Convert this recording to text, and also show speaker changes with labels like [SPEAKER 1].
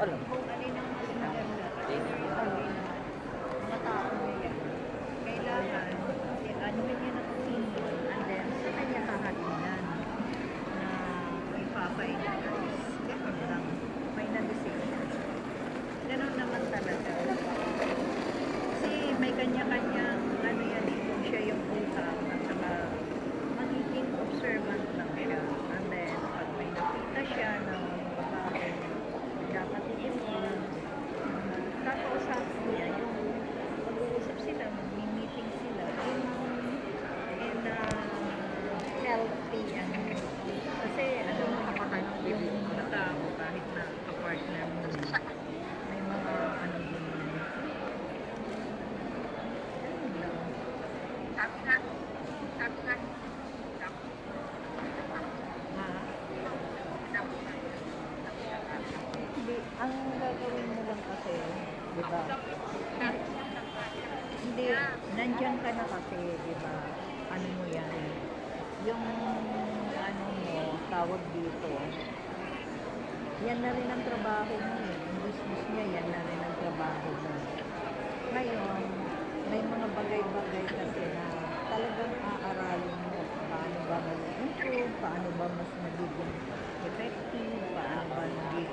[SPEAKER 1] Hola. Ano, kasi ano,
[SPEAKER 2] Nakakain ng TV. Na tao kahit na kapartner mo.
[SPEAKER 1] may mga ano din.
[SPEAKER 3] Sabi nga, sabi
[SPEAKER 1] Hindi, ang gagawin mo lang kasi, di ba? Hindi, nandyan ka na kasi, di ba? Ano mo yan? Yung tawag dito, yan na rin ang trabaho mo eh. Ang business niya, yan na rin ang trabaho mo. Ngayon, may mga bagay-bagay kasi na talagang aaralin mo paano ba mag-improve, paano ba mas magiging effective, paano ba kumita,